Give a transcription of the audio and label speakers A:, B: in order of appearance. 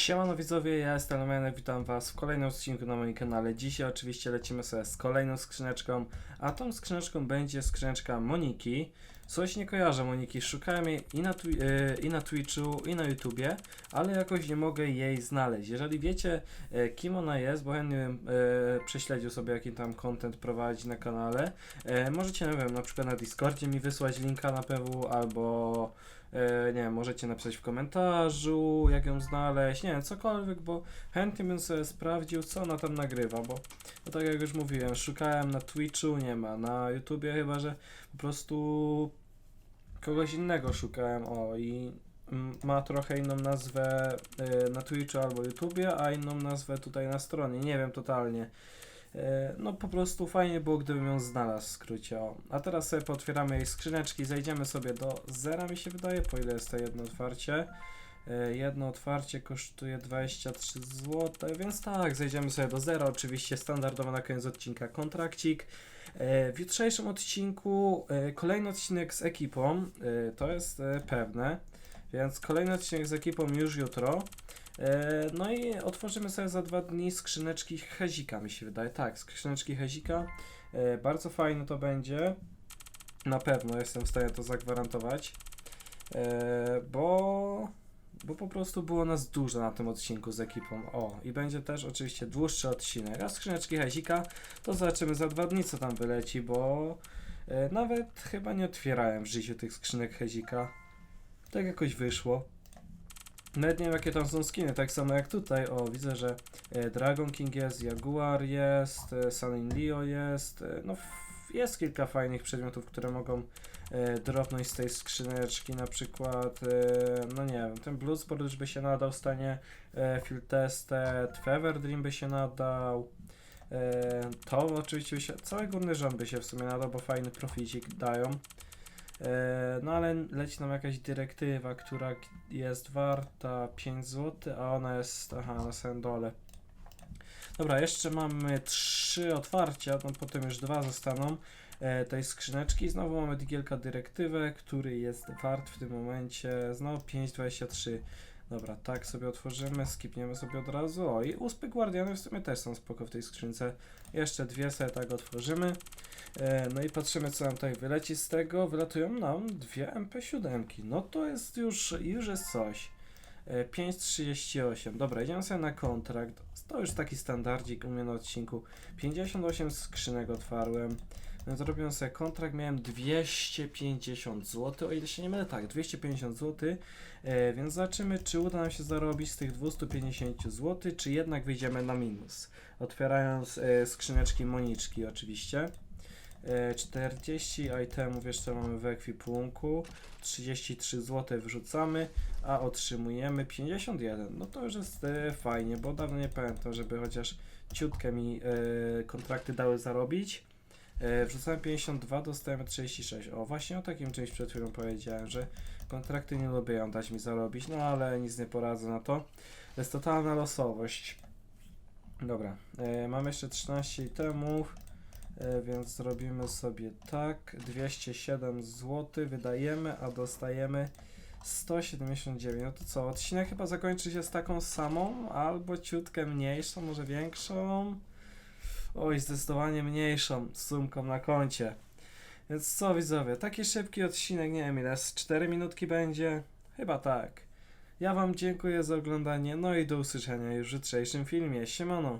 A: Siemano widzowie, ja jestem Lemenek, witam was w kolejnym odcinku na moim kanale. Dzisiaj oczywiście lecimy sobie z kolejną skrzyneczką, a tą skrzyneczką będzie skrzyneczka Moniki. Coś nie kojarzę Moniki, szukałem jej i na, e, i na Twitchu, i na YouTubie, ale jakoś nie mogę jej znaleźć. Jeżeli wiecie e, kim ona jest, bo chętnie bym e, prześledził sobie jaki tam content prowadzi na kanale, możecie, nie wiem, na przykład na Discordzie mi wysłać linka na PW, albo nie wiem, możecie napisać w komentarzu, jak ją znaleźć, nie wiem, cokolwiek, bo chętnie bym sobie sprawdził, co ona tam nagrywa, bo, bo tak jak już mówiłem, szukałem na Twitchu, nie ma, na YouTubie chyba, że po prostu kogoś innego szukałem, o i ma trochę inną nazwę e, na Twitchu albo YouTubie, a inną nazwę tutaj na stronie, nie wiem totalnie. E, No po prostu fajnie było, gdybym ją znalazł w skrócie. O. A teraz sobie potwieramy jej skrzyneczki, zejdziemy sobie do zera mi się wydaje, po ile jest to jedno otwarcie. E, Jedno otwarcie kosztuje 23 zł, więc tak, zejdziemy sobie do zera, oczywiście standardowo na koniec odcinka kontrakcik. E, W jutrzejszym odcinku e, kolejny odcinek z ekipą, to jest pewne, więc kolejny odcinek z ekipą już jutro. No i otworzymy sobie za dwa dni skrzyneczki Hezika, mi się wydaje. Tak, skrzyneczki Hezika. Bardzo fajne to będzie. Na pewno jestem w stanie to zagwarantować. Bo, bo po prostu było nas dużo na tym odcinku z ekipą. O, i będzie też oczywiście dłuższy odcinek. A skrzyneczki Hezika to zobaczymy za dwa dni, co tam wyleci, bo e, nawet chyba nie otwierałem w życiu tych skrzynek Hezika. Tak jakoś wyszło. Nawet nie wiem jakie tam są skiny, tak samo jak tutaj. O, widzę, że e, Dragon King jest, Jaguar jest, e, Sunny Leo jest. E, no, jest kilka fajnych przedmiotów, które mogą e, dropnąć z tej skrzyneczki. Na przykład, e, no nie wiem, ten już by się nadał w stanie e, Field Tested, Fever Dream by się nadał. E, to oczywiście by się, cały górny rząd by się w sumie nadał, bo fajny proficik dają. E, No ale leci nam jakaś dyrektywa, która jest warta 5 zł, a ona jest, aha, na samym dole. Dobra, jeszcze mamy trzy otwarcia, no potem już dwa zostaną e, tej skrzyneczki. Znowu mamy digielka dyrektywę, który jest wart w tym momencie znowu 5,23. Dobra, tak sobie otworzymy, skipniemy sobie od razu. O, i uspy guardiany w sumie też są spoko w tej skrzynce. Jeszcze dwie sobie tak otworzymy. E, no i patrzymy, co nam tutaj wyleci z tego. Wylatują nam dwie MP7. No to jest już, już jest coś. E, 5,38. Dobra, idziemy sobie na kontrakt. To już taki standardzik u mnie na odcinku. 58 skrzynek otwarłem. Więc robiłem sobie kontrakt, miałem 250 zł, o ile się nie mylę, tak, 250 zł, e, więc zobaczymy, czy uda nam się zarobić z tych 250 zł, czy jednak wyjdziemy na minus. Otwierając e, skrzyneczki Moniczki oczywiście. E, 40 itemów jeszcze mamy w ekwipunku, 33 zł wrzucamy, a otrzymujemy 51. No to już jest e, fajnie, bo dawno nie pamiętam, żeby chociaż ciutkę mi e, kontrakty dały zarobić. Wrzucałem 52, dostajemy 36. O, właśnie o takim czymś przed chwilą powiedziałem, że kontrakty nie lubią dać mi zarobić, no ale nic nie poradzę na to. To jest totalna losowość. Dobra, e, mam jeszcze 13 itemów. E, więc zrobimy sobie tak. 207 zł wydajemy, a dostajemy 179. No to co? Odcinek chyba zakończy się z taką samą, albo ciutkę mniejszą, może większą. Oj, zdecydowanie mniejszą sumką na koncie. Więc co widzowie, taki szybki odcinek, nie wiem ile, z 4 minutki będzie? Chyba tak. Ja wam dziękuję za oglądanie, no i do usłyszenia już w jutrzejszym filmie. Siemano!